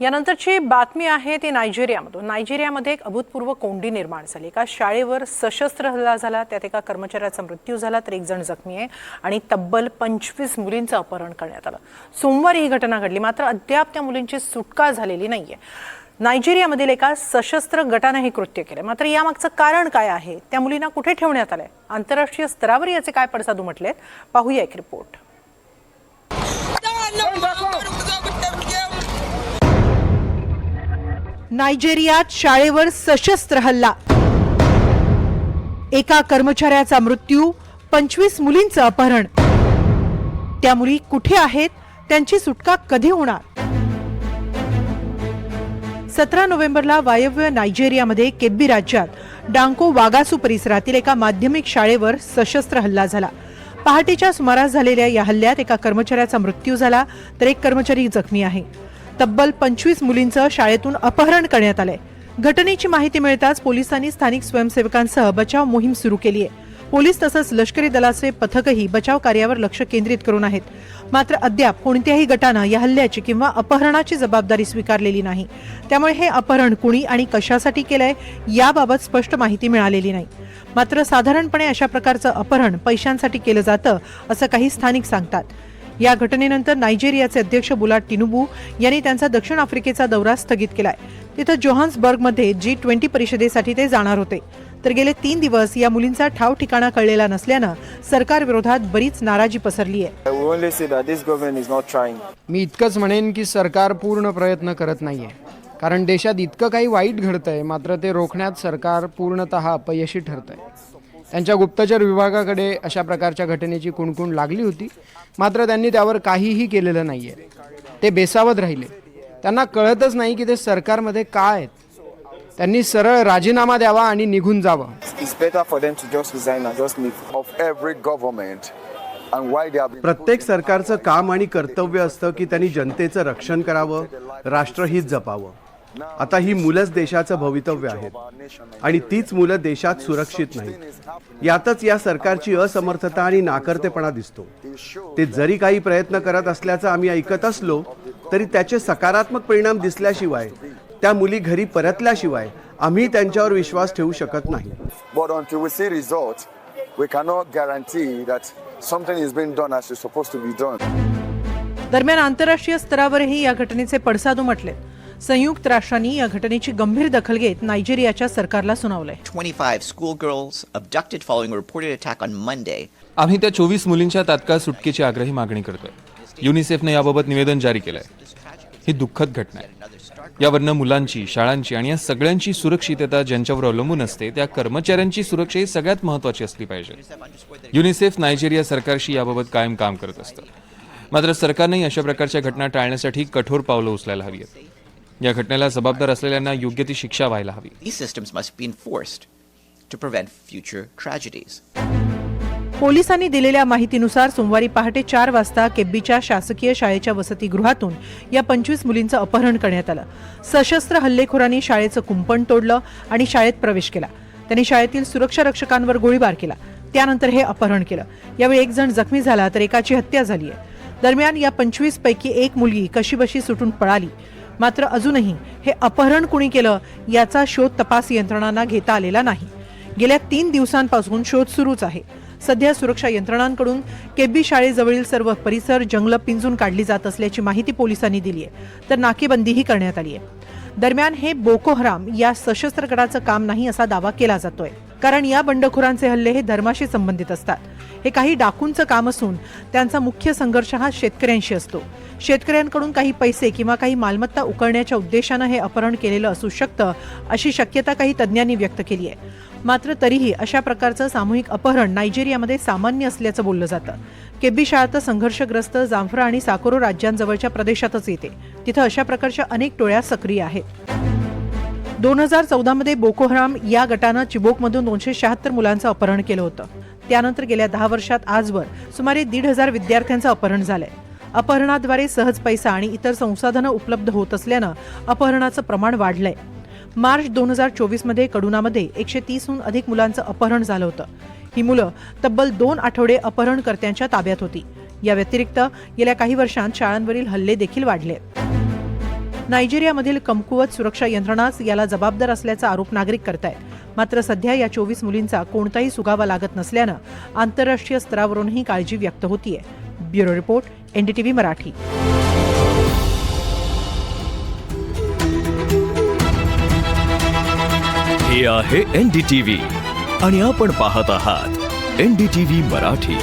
यानंतरची बातमी आहे ती नायजेरियामधून. नायजेरियामध्ये एक अभूतपूर्व कोंडी निर्माण झाली. एका शाळेवर सशस्त्र हल्ला झाला. त्यात एका कर्मचाऱ्याचा मृत्यू झाला. तर एक जण जखमी आहे आणि तब्बल पंचवीस मुलींचं अपहरण करण्यात आलं. सोमवारी ही घटना घडली. मात्र अद्याप त्या मुलींची सुटका झालेली नाहीये. नायजेरियामधील एका सशस्त्र गटानं हे कृत्य केलं. मात्र यामागचं कारण काय आहे? त्या मुलींना कुठे ठेवण्यात आलंय? आंतरराष्ट्रीय स्तरावर याचे काय पडसाद उमटलेत? पाहूया एक रिपोर्ट नायजेरियात शाळेवर सशस्त्र हल्ला. एका कर्मचाऱ्याचा मृत्यू पंचवीस मुलींचं अपहरण. त्या मुली कुठे आहेत? त्यांची सुटका कधी होणार? सतरा नोव्हेंबरला वायव्य नायजेरियामध्ये केब्बी राज्यात डांको वागासू परिसरातील एका माध्यमिक शाळेवर सशस्त्र हल्ला झाला. पहाटेच्या सुमारास झालेल्या या हल्ल्यात एका कर्मचाऱ्याचा मृत्यू झाला तर एक कर्मचारी जखमी आहे. तब्बल पंचवीस मुलींचं शाळेतून अपहरण करण्यात आलंय. घटनेची माहिती मिळताच पोलिसांनी स्थानिक स्वयंसेवकांसह बचाव मोहीम सुरू केली आहे. पोलीस तसंच लष्करी दलाचे पथकही बचाव कार्यावर लक्ष केंद्रित करून आहेत. मात्र अद्याप कोणत्याही गटानं या हल्ल्याची किंवा अपहरणाची जबाबदारी स्वीकारलेली नाही. त्यामुळे हे अपहरण कुणी आणि कशासाठी केलंय याबाबत स्पष्ट माहिती मिळालेली नाही. मात्र साधारणपणे अशा प्रकारचं अपहरण पैशांसाठी केलं जातं असं काही स्थानिक सांगतात. या घटनेनंतर नायजेरियाचे अध्यक्ष बुलाट टिनुबू यांनी त्यांचा दक्षिण आफ्रिकेचा दौरा स्थगित केलाय. तिथं जोहान्सबर्गमध्ये जी ट्वेंटी परिषदेसाठी ते जाणार होते. तर गेले तीन दिवस या मुलींचा ठाव ठिकाणा कळलेला नसल्यानं सरकार विरोधात बरीच नाराजी पसरली आहे. मी इतकंच म्हणेन की सरकार पूर्ण प्रयत्न करत नाही आहे कारण देशात इतकं काही वाईट घडतं आहे मात्र ते रोखण्यात सरकार पूर्णतः अपयशी ठरतं आहे त्यांच्या गुप्तचर विभागाकडे अशा प्रकारच्या घटनेची कुणकुण लागली होती. मात्र त्यांनी त्यावर काहीही केलेलं नाही आहे ते बेसावत राहिले. त्यांना कळतच नाही की ते सरकारमध्ये का आहेत. त्यांनी सरळ राजीनामा द्यावा आणि निघून जावं. प्रत्येक सरकारचं काम आणि कर्तव्य असतं की त्यांनी जनतेचं रक्षण करावं राष्ट्रहित जपावं. आता ही मुलंच देशाचं भवितव्य आहेत. आणि तीच मुलं देशात सुरक्षित नाहीत. यातच या सरकारची असमर्थता आणि नाकर्तेपणा दिसतो. ते जरी काही प्रयत्न करत असल्याचं आम्ही ऐकत असलो तरी त्याचे सकारात्मक परिणाम दिसल्याशिवाय त्या मुली घरी परतल्याशिवाय आम्ही त्यांच्यावर विश्वास ठेवू शकत नाही. दरम्यान आंतरराष्ट्रीय स्तरावरही या घटनेचे पडसाद उमटले संयुक्त राष्ट्रांनी या घटनेची गंभीर दखल घेत नायजेरियाच्या सरकारला सुनावलंय. 25 schoolgirls abducted following a reported attack on Monday. आम्ही त्या चोवीस मुलींच्या तात्काळ सुटकेची आग्रही मागणी करतोय. युनिसेफने याबाबत निवेदन जारी केलंय. ही दुःखद घटना आहे. यावरनं मुलांची शाळांची आणि या सगळ्यांची सुरक्षितता ज्यांच्यावर अवलंबून असते त्या कर्मचाऱ्यांची सुरक्षा ही सगळ्यात महत्वाची असली पाहिजे. युनिसेफ नायजेरिया सरकारशी याबाबत कायम काम करत असतं. मात्र सरकारनेही अशा प्रकारच्या घटना टाळण्यासाठी कठोर पावलं उचलायला हवी आहेत. या घटनेला जबाबदार असलेल्यांना योग्य ती शिक्षा व्हायला हवी. These systems must be enforced to prevent future tragedies. पोलिसांनी दिलेल्या माहितीनुसार सोमवारी पहाटे चार वाजता केब्बीच्या शासकीय शाळेच्या वसतिगृहातून या पंचवीस मुलींचं अपहरण करण्यात आलं. सशस्त्र हल्लेखोरांनी शाळेचं कुंपण तोडलं आणि शाळेत प्रवेश केला. त्यांनी शाळेतील सुरक्षा रक्षकांवर गोळीबार केला. त्यानंतर हे अपहरण केलं. यावेळी एक जण जखमी झाला तर एकाची हत्या झाली आहे दरम्यान या पंचवीस पैकी एक मुलगी कशीबशी सुटून पळाली. मात्र अजूनही हे अपहरण कुणी केलं याचा शोध तपास यंत्रणांना घेता आलेला नाही. गेल्या तीन दिवसांपासून शोध सुरूच आहे. सध्या सुरक्षा यंत्रणांकडून केब्बी शाळेजवळील सर्व परिसर जंगलं पिंजून काढली जात असल्याची माहिती पोलिसांनी दिली आहे तर नाकेबंदीही करण्यात आली आहे दरम्यान हे बोको हराम या सशस्त्र गटाचं काम नाही असा दावा केला जातोय. कारण या बंडखोरांचे हल्ले हे धर्माशी संबंधित असतात. हे काही डाकूंचं काम असून त्यांचा मुख्य संघर्ष हा शेतकऱ्यांशी असतो. शेतकऱ्यांकडून काही पैसे किंवा काही मालमत्ता उकळण्याच्या उद्देशानं हे अपहरण केलेलं असू शकतं अशी शक्यता काही तज्ज्ञांनी व्यक्त केली आहे. मात्र तरीही अशा प्रकारचं सामूहिक अपहरण नायजेरियामध्ये सामान्य असल्याचं बोललं जातं. केबी शाळा तर संघर्षग्रस्त जांफरा आणि साकोरो राज्यांजवळच्या प्रदेशातच येते. तिथं अशा प्रकारच्या अनेक टोळ्या सक्रिय आहेत. दोन हजार चौदामध्ये बोको हराम या गटानं चिबोकमधून दोनशे शहात्तर मुलांचं अपहरण केलं होतं. त्यानंतर गेल्या दहा वर्षात आजवर सुमारे दीड हजार विद्यार्थ्यांचं अपहरण झालंय. अपहरणाद्वारे सहज पैसा आणि इतर संसाधनं उपलब्ध होत असल्यानं अपहरणाचं प्रमाण वाढलंय. मार्च दोन हजार चोवीसमध्ये कडुनामध्ये एकशे तीसहून अधिक मुलांचं अपहरण झालं होतं. ही मुलं तब्बल दोन आठवडे अपहरणकर्त्यांच्या ताब्यात होती. या व्यतिरिक्त गेल्या काही वर्षांत शाळांवरील हल्ले देखील वाढले. नायजेरियामधील कमकुवत सुरक्षा यंत्रणाच याला जबाबदार असल्याचा आरोप नागरिक करतायत. मात्र सध्या या चोवीस मुलींचा कोणताही सुगावा लागत नसल्यानं आंतरराष्ट्रीय स्तरावरूनही काळजी व्यक्त होतीये. Bureau report NDTV Marathi. हे आहे एन डी टी व्ही आणि आपण पाहत आहात N D T V Marathi.